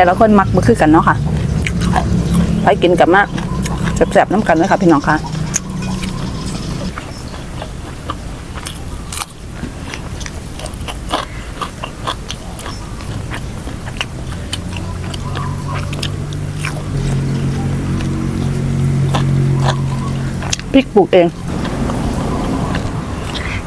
แต่ละคนมักบ่คือกันเนาะค่ะไปกินกับมาแซ่บๆน้ำกันเลยค่ะพี่น้องค่ะพริกปลูกเอง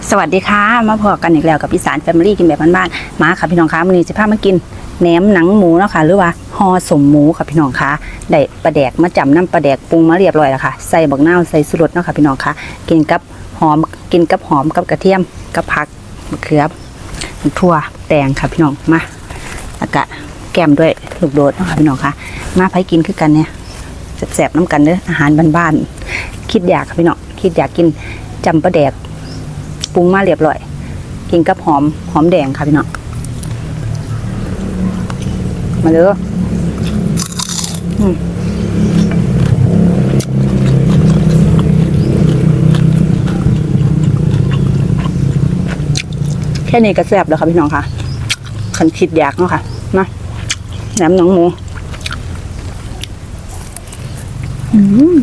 สวัสดีค่ะ มาพอกันอีกแล้วกับอีสานแฟมิลี่กินแบบบ้านๆมาค่ะพี่น้องคะมื้อนี้จะพามากิน แหนมหนังหมูเนาะค่ะหรือว่าฮอสมหมูค่ะพี่น้องคะได้ปลาแดกมาจำน้ำปลาแดกปรุงมาเรียบร้อยแล้วค่ะใส่บักนาวใส่สุรสเนาะค่ะพี่น้องคะกินกับหอมกินกับหอมกับกระเทียมกับผักมะเขือทั่วแตงค่ะพี่น้องมาแล้วก็แกมด้วยลูกโดดเนาะค่ะพี่น้องคะมาไผกินคือกันเนี่ยแสบๆน้ำกันเด้ออาหารบ้านๆคิดอยากค่ะพี่น้องคิดอยากกินจำปลาแดกปรุงมาเรียบร้อย กินกับหอมหอมแดงค่ะพี่น้อง มาเด้อแค่นี้ก็แซ่บแล้วค่ะพี่น้องค่ะคันคิดอยากเนาะค่ะนะแหนมหนองหมู อืม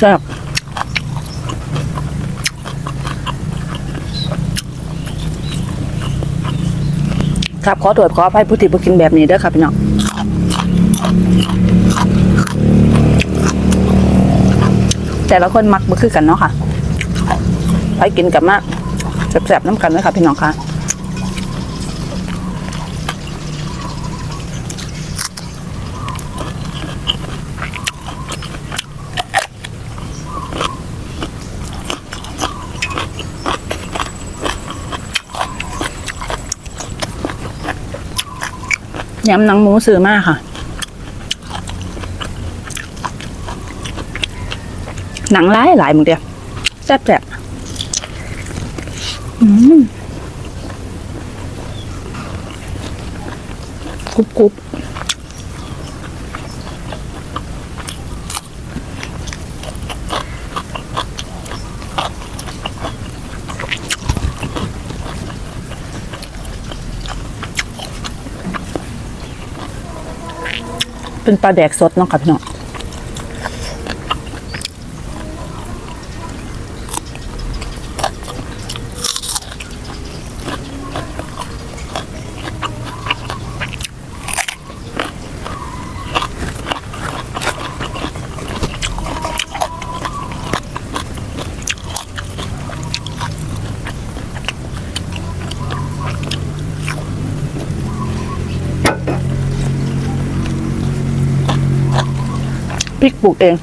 แซ่บครับขอตรวจขออภัยผู้ที่บ่กินแบบนี้ด้อครับพี่น้องแต่ละคนมักบ่คือกันเนาะค่ะ ไปกินกับมาแซ่บๆน้ำกันเลยค่ะพี่น้องค่ะ ยำหนังหมูซื้อมากค่ะ หนังหลายหลายมึงเดียวแซ่บแซ่บกรุบกรุบ เป็นปลาแดกสดเนาะค่ะพี่น้อง พริกปลูกเอง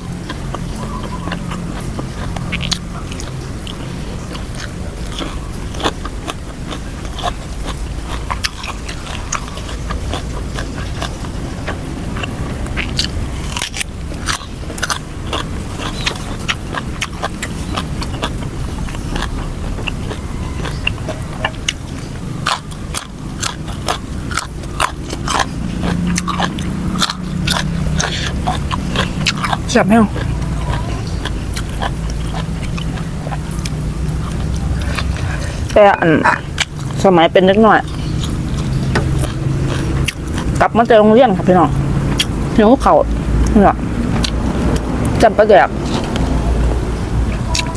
จับไม่เอาแต่อันสมัยเป็นเล็กน้อย กลับมาเจอโรงเรียนค่ะพี่น้องหิวเขาเนี่ยจำประแดก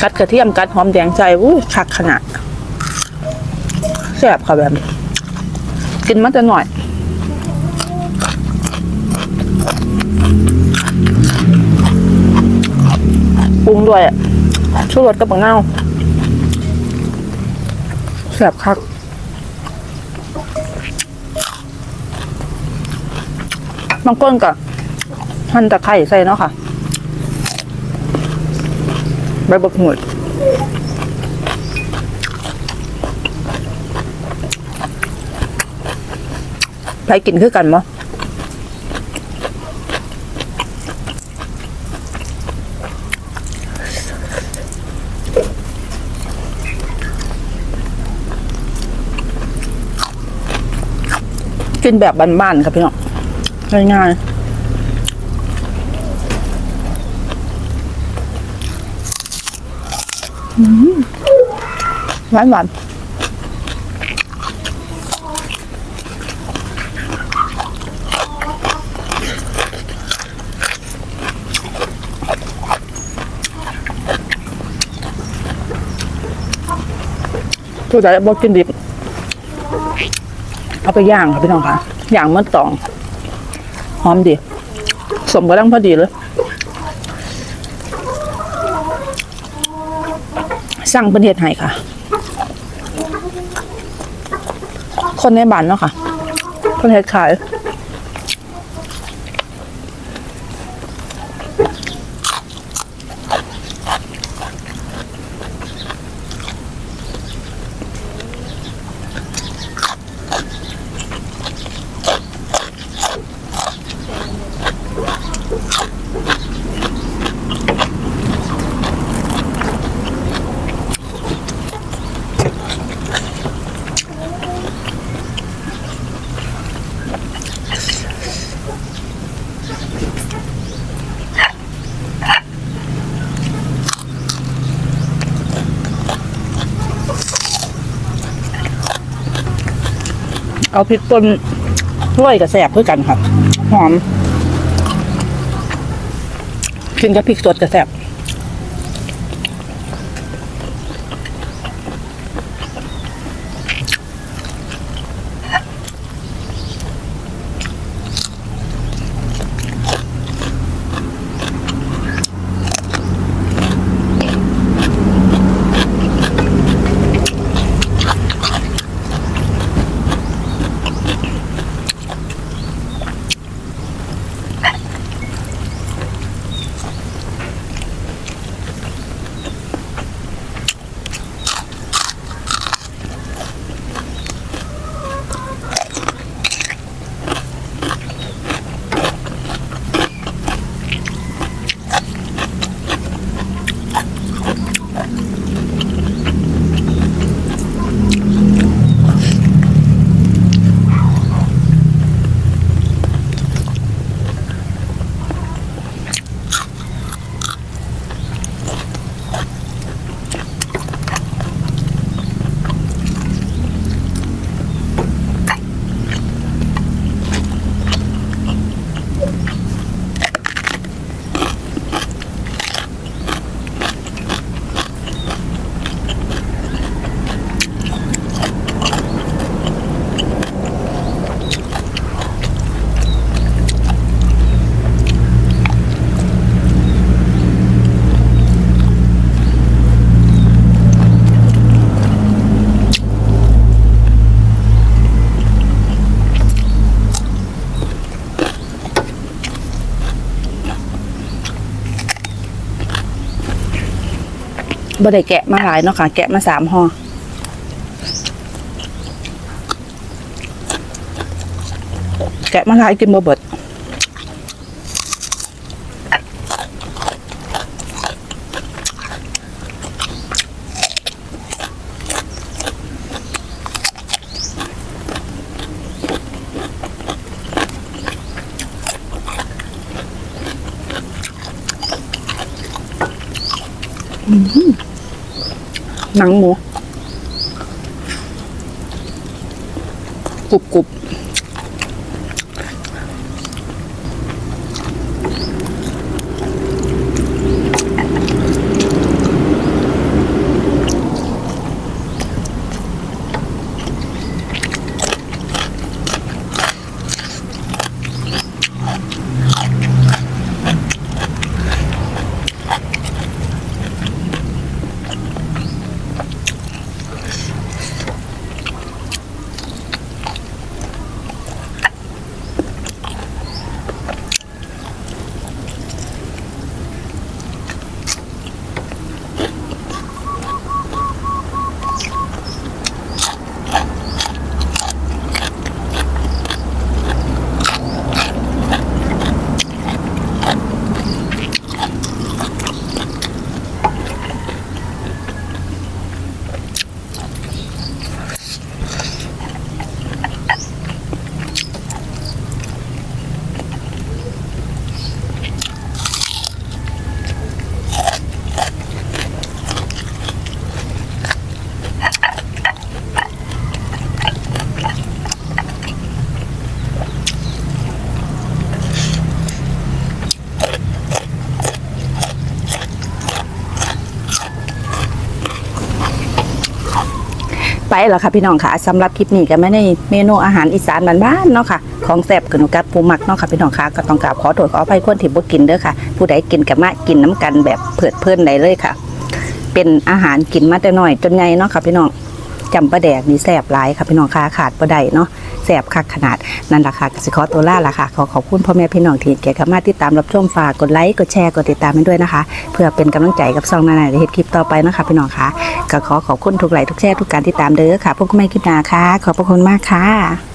กัดกระเทียมกัดหอมแดงใจอู้คักขนาดแซ่บค่ะแบบกินมาแต่หน่อย ด้วยอะชูรสกับมะนาแซ่บคักบางคนก็หั่นตะไคร้ใส่เนาะค่ะ ใบบักหมดไปกินคือกันมั้ กินแบบบ้านๆครับพี่น้องง่ายๆหวานๆผู้ใดบอกกินดิบ เอาไปย่างค่ะพี่น้องค่ะย่างเมื่อตอง หอมดี สมกระดังพอดีเลย สั่งเป็นเห็ดไห้ค่ะ คนในบ้านเนาะค่ะคนเห็ดขาย เอาพริกป่นร้อยกับแสบเพื่อกันค่ะ หอมกินกับพริกสดกับแสบ บ่ได้แกะมาหลายเนาะค่ะ แกะมาสามห่อแกะมาหลายกินบ่เบิด หนังหมูกรุบกรุบ ไปแล้วค่ะพี่น้องค่ะสำหรับคลิปนี้ก็ไม่ได้เมนูอาหารอีสานบ้านๆเนาะค่ะของแซ่บกับหนูกับปูหมักเนาะค่ะพี่น้องค่ะก็ต้องกราบขอโทษขออภัยคนที่บ่กินเด้อค่ะ ผู้ใดกินกับมากินน้ำกันแบบเผิดเพลินได้เลยค่ะ เป็นอาหารกินมาแต่น้อยจนใหญ่เนาะค่ะพี่น้อง จำปลาแดกนี่แสบหลายค่ะพี่น้องค่ะขาดปลาได้เนาะแสบคักขนาดนั่นล่ะค่ะกสิคอตัวล่าล่ะค่ะขอขอบคุณพ่อแม่พี่น้องที่เกียรติมาติดตามรับชมฝากกดไลค์กดแชร์กดติดตามให้ด้วยนะคะ เพื่อเป็นกำลังใจกับซองนานาในเฮ็ดคลิปต่อไปนะคะพี่น้องค่ะก็ขอขอบคุณทุกไลค์ทุกแชร์ทุกการติดตามเด้อค่ะพวกันใหม่คลิปหนาค่ะ ขอบพระคุณมากค่ะ